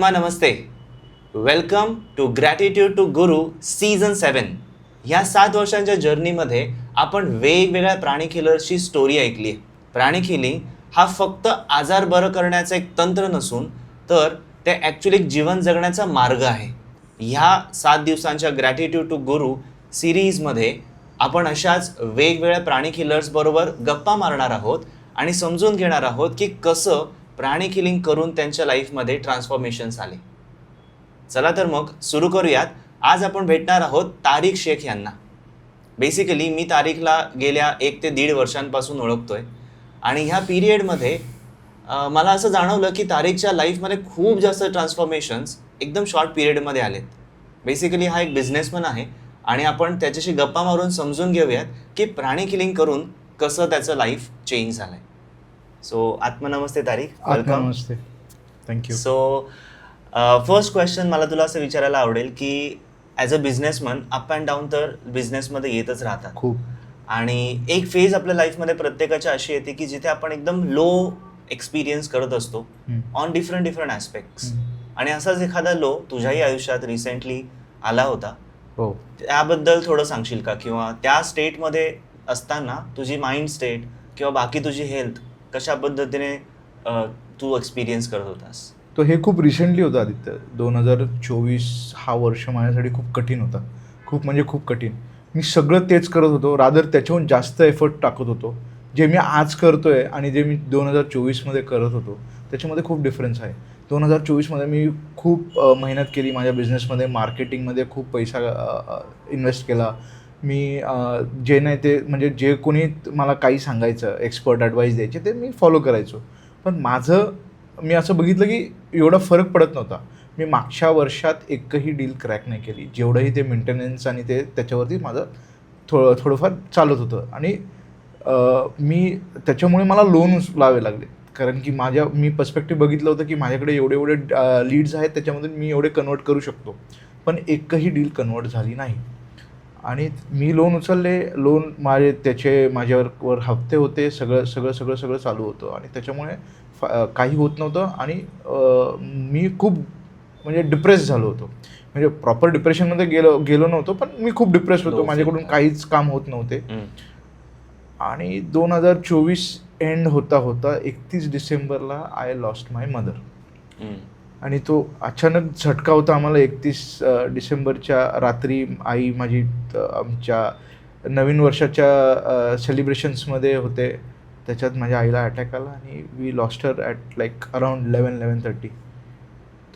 Mahatma Namaste. Welcome to gratitude to Guru season seven ह्या सात वर्षांच्या जर्नीमध्ये आपण वेगवेगळ्या प्राणी किलर्सची स्टोरी ऐकली आहे प्राणी हा फक्त आजार बरं करण्याचं एक तंत्र नसून तर ते ॲक्च्युली एक जीवन जगण्याचा मार्ग आहे. ह्या सात दिवसांच्या ग्रॅटिट्यूड टू गुरु सिरीजमध्ये आपण अशाच वेगवेगळ्या प्राणी किलर्सबरोबर गप्पा मारणार आहोत आणि समजून घेणार आहोत की कसं प्राणी किलिंग करून त्यांच्या लाईफमध्ये ट्रान्सफॉर्मेशन्स आले. चला तर मग सुरू करूयात. आज आपण भेटणार आहोत तारिक शेख यांना. बेसिकली मी तारिकला गेल्या एक ते दीड वर्षांपासून ओळखतोय. आणि ह्या पिरियडमध्ये मला असं जाणवलं की तारिकच्या लाईफमध्ये खूप जास्त ट्रान्सफॉर्मेशन्स एकदम शॉर्ट पिरियडमध्ये आलेत. बेसिकली हा एक बिझनेसमन आहे. आणि आपण त्याच्याशी गप्पा मारून समजून घेऊयात की प्राणी किलिंग करून कसं त्याचं लाईफ चेंज झालं आहे सो आत्मनमस्ते Tarik welcome Namaste thank you so first question मला तुला असं विचारायला आवडेल की as a businessman up and down तर बिझनेसमध्ये येतच राहतात. खूप. आणि एक फेज आपल्या लाईफमध्ये प्रत्येकाच्या अशी येते की जिथे आपण एकदम लो एक्सपिरियन्स करत असतो हम्म. On different different aspects. आणि असाच एखादा लो तुझ्याही आयुष्यात रिसेंटली आला होता. हो. त्याबद्दल थोडं सांगशील का? किंवा त्या स्टेटमध्ये असताना तुझी माइंड स्टेट किंवा बाकी तुझी हेल्थ कशा पद्धतीने तू एक्सपिरियन्स करत होतास? तो हे खूप रिसेंटली होतं आदित्य. दोन हजार चोवीस हा वर्ष माझ्यासाठी खूप कठीण होता. खूप म्हणजे खूप कठीण. मी सगळं तेच करत होतो. रादर त्याच्याहून जास्त एफर्ट टाकत होतो. जे मी आज करतोय आणि जे मी दोन हजार चोवीसमध्ये करत होतो त्याच्यामध्ये खूप डिफरन्स आहे. दोन हजार चोवीसमध्ये मी खूप मेहनत केली. माझ्या बिझनेसमध्ये मार्केटिंगमध्ये खूप पैसा इन्व्हेस्ट केला. मी जे नाही ते म्हणजे जे कोणी मला काही सांगायचं एक्सपर्ट ॲडवाईस द्यायचे ते मी फॉलो करायचो. पण माझं मी असं बघितलं की एवढा फरक पडत नव्हता. मी मागच्या वर्षात एकही डील क्रॅक नाही केली. जेवढंही ते मेंटेनन्स आणि ते त्याच्यावरती माझं थोडं थोडंफार चालत होतं. आणि मी त्याच्यामुळे मला लोन लावे लागले. कारण की माझ्या मी पर्स्पेक्टिव्ह बघितलं होतं की माझ्याकडे एवढे एवढे लीड्स आहेत त्याच्यामधून मी एवढे कन्वर्ट करू शकतो. पण एकही डील कन्वर्ट झाली नाही. आणि मी लोन उचलले लोन माझे त्याचे माझ्यावर हप्ते होते सगळं सगळं सगळं सगळं चालू होतं आणि त्याच्यामुळे फा- काही होत नव्हतं आणि मी खूप म्हणजे डिप्रेस झालो होतो म्हणजे प्रॉपर डिप्रेशनमध्ये गेलो गेलो नव्हतो पण मी खूप डिप्रेस होतो माझ्याकडून. काहीच काम होत नव्हते. आणि दोन हजार चोवीस एंड होता होता एकतीस डिसेंबरला आय लॉस्ट माय मदर. आणि तो अचानक झटका होता आम्हाला एकतीस डिसेंबरच्या रात्री. आई माझी आमच्या नवीन वर्षाच्या सेलिब्रेशन्समध्ये होते. त्याच्यात माझ्या आईला अटॅक आला आणि we lost her at like around eleven eleven thirty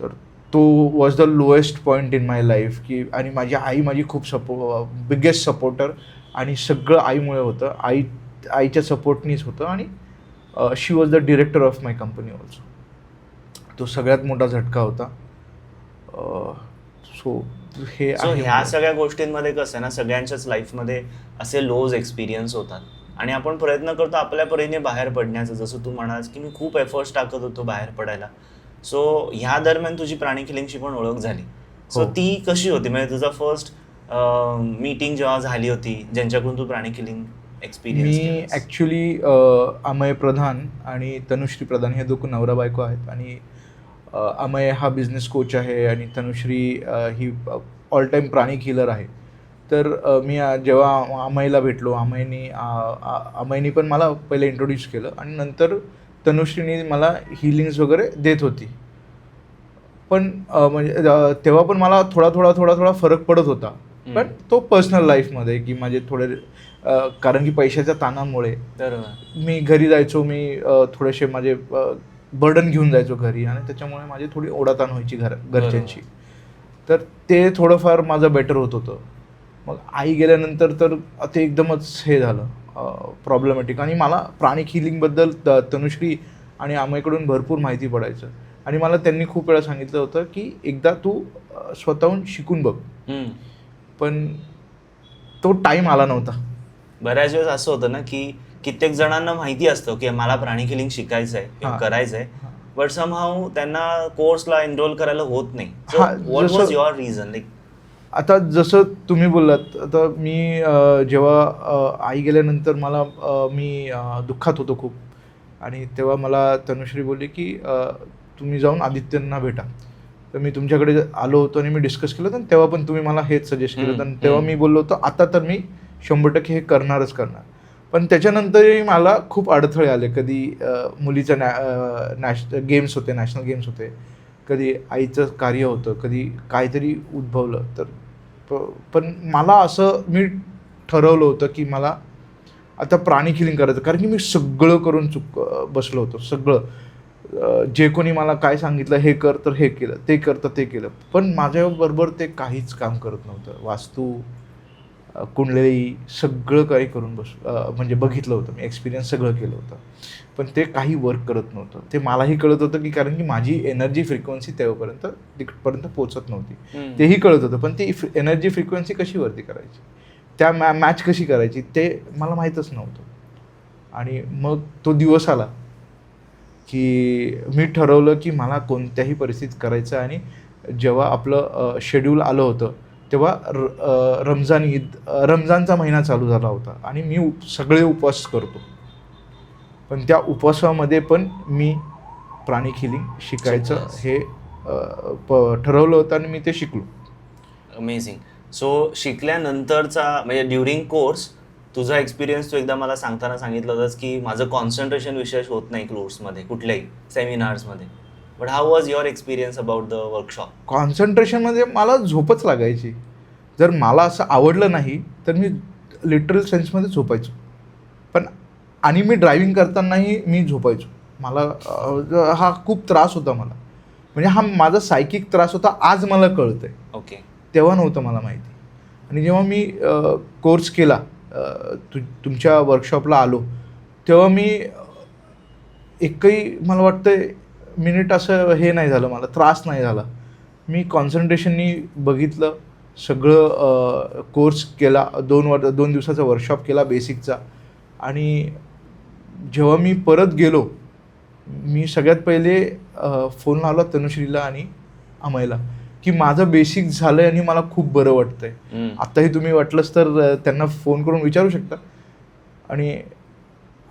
तर तो was the lowest point in my life की आणि माझी आई माझी खूप सपो बिगेस्ट सपोर्टर आणि सगळं आईमुळे होतं. आई आईच्या सपोर्टनीच होतं आणि she was the director of my company also तो सगळ्यात मोठा झटका होता. सो हे ह्या. सगळ्या गोष्टींमध्ये कसं आहे ना सगळ्यांच्याच लाईफमध्ये असे लोज एक्सपिरियन्स होतात. आणि आपण प्रयत्न करतो आपल्या परीने बाहेर पडण्याचं. जसं तू म्हणास की मी खूप एफर्ट्स टाकत होतो बाहेर पडायला. सो ह्या दरम्यान तुझी प्राणी किलिंगची पण ओळख झाली. सो हो. ती कशी होती? म्हणजे तुझा फर्स्ट मीटिंग जेव्हा झाली होती ज्यांच्याकडून तू प्राणी किलिंग मी एक्सपिरियन्स ॲक्च्युली अमय प्रधान आणि तनुश्री प्रधान हे दोघं नवरा बायको आहेत. आणि अमय हा बिझनेस कोच आहे आणि तनुश्री ही ऑल टाईम प्राणी किलर आहे. तर मी जेव्हा अमयला भेटलो अमयनी अमयनी पण मला पहिले इंट्रोड्यूस केलं आणि नंतर तनुश्रीनी मला हिलिंग्स वगैरे देत होती. पण म्हणजे तेव्हा पण मला थोडा थोडा थोडा थोडा फरक पडत होता. पण. तो पर्सनल लाईफमध्ये की माझे थोडे कारण की पैशाच्या ताणामुळे मी घरी जायचो मी थोडेसे माझे बर्डन घेऊन जायचो घरी आणि त्याच्यामुळे माझी थोडी ओढाताण व्हायची घर घरच्यांची. तर ते थोडंफार माझं बेटर होत होतं. मग आई गेल्यानंतर तर ते एकदमच हे झालं प्रॉब्लेमॅटिक आणि मला प्राणी हिलिंगबद्दल त- तनुश्री आणि आमईकडून भरपूर माहिती पडायचं. आणि मला त्यांनी खूप वेळा सांगितलं होतं की एकदा तू स्वतःहून शिकून बघ. पण तो टाईम आला नव्हता. बऱ्याच वेळेस असं होतं ना की कित्येक जणांना माहिती असतं की मला प्राणी किलिंग शिकायचं आहे किंवा हा. करायचं आहे. बट समहाऊ त्यांना कोर्सला एनरोल करायला होत नाही. वॉज युअर रिझन लाईक आता जसं तुम्ही बोललात आता मी जेव्हा आई गेल्यानंतर मला मी दुःखात होतो खूप. आणि तेव्हा मला तनुश्री बोलली की तुम्ही जाऊन आदित्यंना भेटा. तर मी तुमच्याकडे आलो होतो आणि मी डिस्कस केलं होतं तेव्हा पण तुम्ही मला हेच सजेस्ट केलं होतं. तेव्हा. मी बोललो होतो आता तर मी शंभर टक्के हे करणारच करणार. पण त्याच्यानंतरही मला खूप अडथळे आले. कधी मुलीचं नॅ नॅश गेम्स होते नॅशनल गेम्स होते. कधी आईचं कार्य होतं कधी काहीतरी उद्भवलं. तर प- पण मला असं मी ठरवलं होतं की मला आता प्राणी किलिंग करायचं. कारण की मी सगळं करून चुक बसलो होतो. सगळं. जे कोणी मला काय सांगितलं हे कर तर हे केलं. ते कर तर ते केलं. पण माझ्याबरोबर ते काहीच काम करत नव्हतं. वास्तू कुंडली सगळं काही करून बस म्हणजे बघितलं होतं. मी एक्सपिरियन्स सगळं केलं होतं. पण ते काही वर्क करत नव्हतं. ते मलाही कळत होतं की कारण की माझी एनर्जी फ्रिक्वेन्सी तेव्हापर्यंत तिकडपर्यंत पोचत नव्हती. तेही कळत होतं. पण ती एनर्जी फ्रिक्वेन्सी कशी वरती करायची? त्या मॅ मॅच कशी करायची? ते मला माहीतच नव्हतं. आणि मग तो दिवस आला की मी ठरवलं की मला कोणत्याही परिस्थितीत करायचं आणि जेव्हा आपलं शेड्यूल आलं होतं तेव्हा र रमजान ईद रमजानचा महिना चालू झाला होता. आणि मी उप सगळे उपवास करतो. पण त्या उपवासामध्ये पण मी प्राणी खिलिंग शिकायचं. हे प ठरवलं होतं आणि मी ते शिकलो. अमेझिंग सो शिकल्यानंतरचा म्हणजे ड्युरिंग कोर्स तुझा एक्सपिरियन्स तू एकदा मला सांगताना सांगितलं होतंस की माझं कॉन्सन्ट्रेशन विशेष होत नाही कोर्समध्ये कुठल्याही सेमिनार्समध्ये but how was your experience about the workshop कॉन्सन्ट्रेशनमध्ये मला झोपच लागायची. जर मला असं आवडलं नाही तर मी लिटरल सेन्समध्ये झोपायचो. पण आणि मी ड्रायव्हिंग करतानाही मी झोपायचो. मला हा खूप त्रास होता मला. म्हणजे हा माझा सायकिक त्रास होता आज मला कळतंय. ओके तेव्हा नव्हतं मला माहिती. आणि जेव्हा मी कोर्स केला तु तुमच्या वर्कशॉपला आलो तेव्हा मी एकही मला वाटतं मिनिट असं हे नाही झालं मला त्रास नाही झाला. मी कॉन्सन्ट्रेशननी बघितलं सगळं कोर्स केला दोन वर दोन दिवसाचा वर्कशॉप केला बेसिकचा आणि जेव्हा मी परत गेलो मी सगळ्यात पहिले फोन लावला तनुश्रीला आणि अमयला की माझं बेसिक झालं आहे आणि मला खूप बरं वाटतंय. हम्म. आत्ताही तुम्ही वाटलंच तर त्यांना फोन करून विचारू शकता. आणि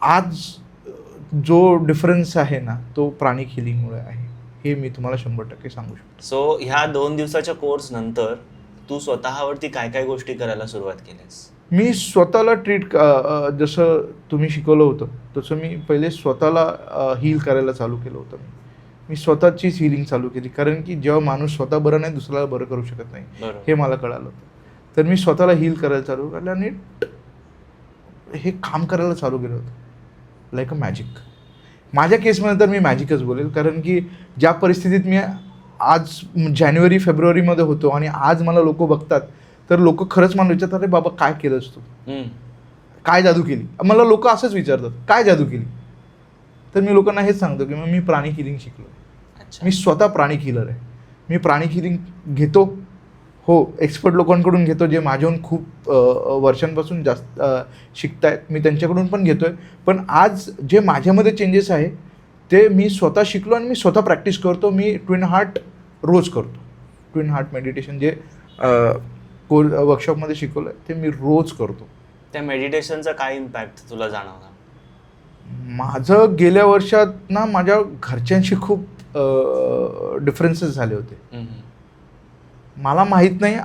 आज जो डिफरन्स आहे ना तो प्राणी खिलिंगमुळे आहे. हे मी तुम्हाला शंभर टक्के सांगू शकतो. सो ह्या दोन दिवसाच्या कोर्स नंतर तू स्वतःवरती काय काय गोष्टी करायला सुरुवात केलीस? मी स्वतःला ट्रीट जसं तुम्ही शिकवलं होतं तसं मी पहिले स्वतःला हील करायला चालू केलं होतं मी. मी स्वतःचीच हिलिंग चालू केली कारण की जेव्हा माणूस स्वतः बरं नाही दुसऱ्याला बरं करू शकत नाही. हे मला कळालं होतं. तर मी स्वतःला हील करायला चालू केलं आणि हे काम करायला चालू केलं होतं. लाईक अ मॅजिक माझ्या केसमध्ये तर मी मॅजिकच बोलेल कारण की ज्या परिस्थितीत मी आज जानेवारी फेब्रुवारीमध्ये होतो आणि आज मला लोक बघतात तर लोक खरंच मला विचारतात अरे बाबा काय केलंस तू. काय जादू केली? मला लोक असंच विचारतात काय जादू केली? तर मी लोकांना हेच सांगतो की मग मी प्राणी किलिंग शिकलो मी स्वतः प्राणी किलर आहे. मी प्राणी किलिंग घेतो हो एक्सपर्ट लोकांकडून घेतो जे माझ्याहून खूप वर्षांपासून जास्त शिकतायत. मी त्यांच्याकडून पण घेतो आहे पण आज जे माझ्यामध्ये चेंजेस आहे ते मी स्वतः शिकलो आणि मी स्वतः प्रॅक्टिस करतो. मी ट्विन हार्ट रोज करतो. ट्विन हार्ट मेडिटेशन जे कोर वर्कशॉपमध्ये शिकवलं आहे ते मी रोज करतो. त्या मेडिटेशनचा काय इम्पॅक्ट तुला जाणवला? माझं गेल्या वर्षात ना माझ्या घरच्यांशी खूप डिफरन्सेस झाले होते. मला माहीत नाही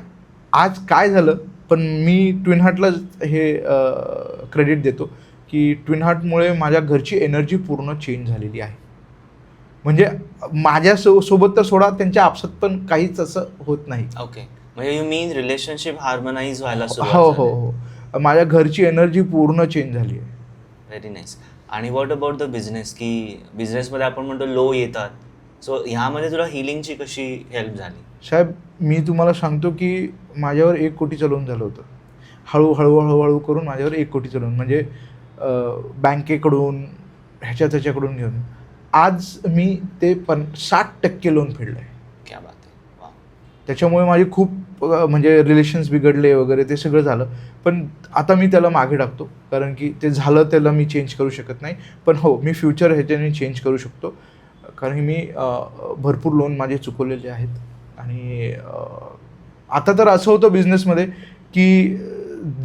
आज काय झालं पण मी ट्विन हार्टला हे क्रेडिट देतो की ट्विन हार्टमुळे माझ्या घरची एनर्जी पूर्ण चेंज झालेली आहे. म्हणजे माझ्या सो सोबत तर सोडा त्यांच्या आपसात पण काहीच असं होत नाही. ओके म्हणजे यू मीन रिलेशनशिप हार्मोनाइज व्हायला हो हो हो. माझ्या घरची एनर्जी पूर्ण चेंज झाली आहे. व्हेरी नाईस आणि वॉट अबाउट द बिझनेस की बिझनेसमध्ये आपण म्हणतो लो येतात. सो ह्यामध्ये तुला हिलिंगची कशी हेल्प झाली? साहेब मी तुम्हाला सांगतो की माझ्यावर एक कोटीचं लोन झालं होतं. हळूहळू हळूहळू करून माझ्यावर एक कोटीचं लोन म्हणजे बँकेकडून ह्याच्या त्याच्याकडून घेऊन. आज मी ते पण साठ टक्के लोन फेडलं आहे क्या बात आहे. त्याच्यामुळे माझे खूप म्हणजे रिलेशन्स बिघडले वगैरे ते सगळं झालं. पण आता मी त्याला मागे टाकतो कारण की ते झालं त्याला मी चेंज करू शकत नाही. पण हो मी फ्युचर ह्याच्याने चेंज करू शकतो. कारण की मी भरपूर लोन माझे चुकवलेले आहेत. आणि आता तर असं होतं बिझनेसमध्ये की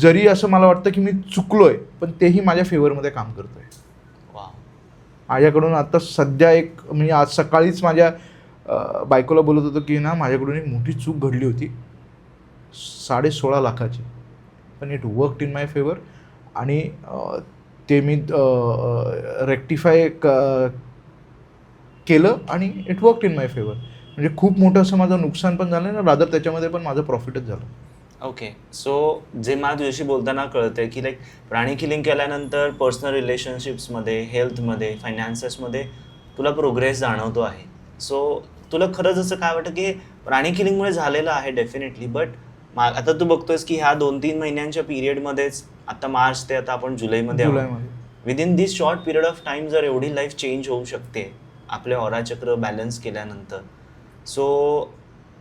जरी असं मला वाटतं की मी चुकलो आहे पण तेही माझ्या फेवरमध्ये काम करतो आहे वा माझ्याकडून आता सध्या एक म्हणजे आज सकाळीच माझ्या बायकोला बोलत होतो की ना माझ्याकडून एक मोठी चूक घडली होती. साडे सोळा लाखाची. पण it work in my favour आणि ते मी रेक्टिफाय केलं आणि it work in my favour म्हणजे खूप मोठं असं माझं नुकसान पण झालं ना रादर त्याच्यामध्ये पण माझं प्रॉफिटच झालं. ओके सो जे मला तुझ्याशी बोलताना कळतंय की लाईक प्राणी किलिंग केल्यानंतर पर्सनल रिलेशनशिप्समध्ये हेल्थमध्ये फायनान्सेसमध्ये तुला प्रोग्रेस जाणवतो आहे. सो तुला खरंच असं काय वाटतं की प्राणी किलिंगमुळे झालेलं आहे डेफिनेटली बट मा आता तू बघतोयस की ह्या दोन तीन महिन्यांच्या पिरियडमध्येच आता मार्च ते आता आपण जुलैमध्ये within this short period of time जर एवढी लाईफ चेंज होऊ शकते आपले ऑराचक्र बॅलन्स केल्यानंतर. सो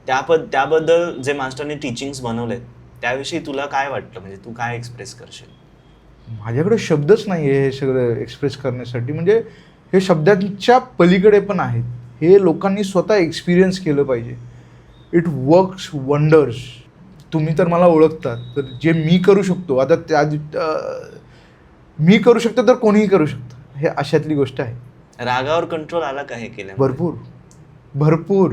त्याबद्द त्याबद्दल जे मास्टरने टीचिंग्स बनवलेत त्याविषयी तुला काय वाटतं? म्हणजे तू काय एक्सप्रेस करशील? माझ्याकडे शब्दच नाही आहे हे सगळं एक्सप्रेस करण्यासाठी. म्हणजे हे शब्दांच्या पलीकडे पण आहेत. हे लोकांनी स्वतः एक्सपिरियन्स केलं पाहिजे. इट वर्क्स वंडर्स तुम्ही तर मला ओळखतात तर जे मी करू शकतो आता त्या मी करू शकतो तर कोणीही करू शकतं. हे अशातली गोष्ट आहे. रागावर कंट्रोल आला का हे केलं भरपूर. भरपूर.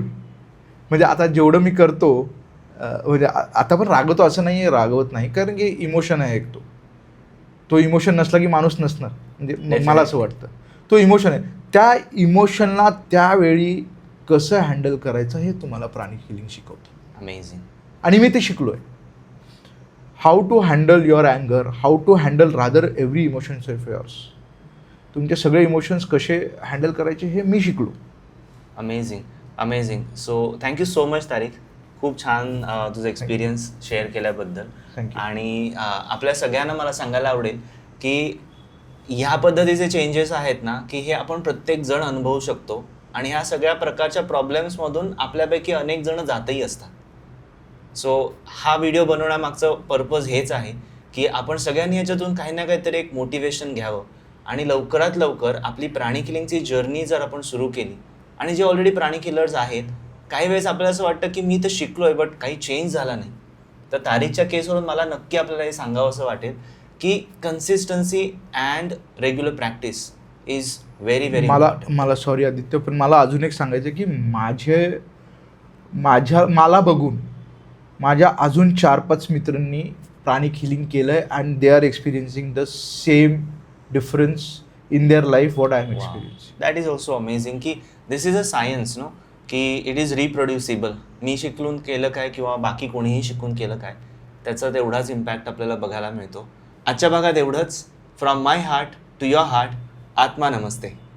म्हणजे आता जेवढं मी करतो म्हणजे आता पण रागवतो असं नाही आहे रागवत नाही. कारण की इमोशन आहे एक तो. तो इमोशन नसला की माणूस नसणार. म्हणजे मला असं वाटतं. तो इमोशन आहे. त्या इमोशनला त्यावेळी कसं हँडल करायचं हे तुम्हाला प्राणी हिलिंग शिकवतं. अमेझिंग आणि मी ते शिकलो आहे how to handle your अँगर how to handle rather every emotions of yours तुमचे सगळे इमोशन्स कसे हँडल करायचे हे मी शिकलो. Amazing amazing so thank you so much Tarik. खूप छान तुझं एक्सपिरियन्स शेअर केल्याबद्दल. आणि आपल्या सगळ्यांना मला सांगायला आवडेल की ह्या पद्धतीचे चेंजेस आहेत ना की हे आपण प्रत्येक जण अनुभवू शकतो. आणि ह्या सगळ्या प्रकारच्या प्रॉब्लेम्समधून आपल्यापैकी अनेक जण जातही असतात. सो हा व्हिडिओ बनवण्यामागचं पर्पज हेच आहे की आपण सगळ्यांनी याच्यातून काही ना काहीतरी एक मोटिवेशन घ्यावं. आणि लवकरात लवकर आपली प्राणी किलिंगची जर्नी जर आपण सुरू केली आणि जे ऑलरेडी प्राणी किलर्स आहेत काही वेळेस आपल्याला असं वाटतं की मी तर शिकलो आहे बट काही चेंज झाला नाही. तर तारीखच्या केसवरून मला नक्की आपल्याला हे सांगावं असं वाटेल की consistency and regular practice is very very मला मला सॉरी आदित्य पण मला अजून एक सांगायचं की माझे माझ्या मला बघून माझ्या अजून चार पाच मित्रांनी प्राणी खिलिंग केलं आहे and they are experiencing the same difference in their life what I am experience that is also amazing की this is a science no की इट इज रिप्रोड्युसिबल मी शिकून केलं काय किंवा बाकी कोणीही शिकून केलं काय त्याचा तेवढाच इम्पॅक्ट आपल्याला बघायला मिळतो. आजच्या भागात एवढंच. From my heart to your heart आत्मा नमस्ते.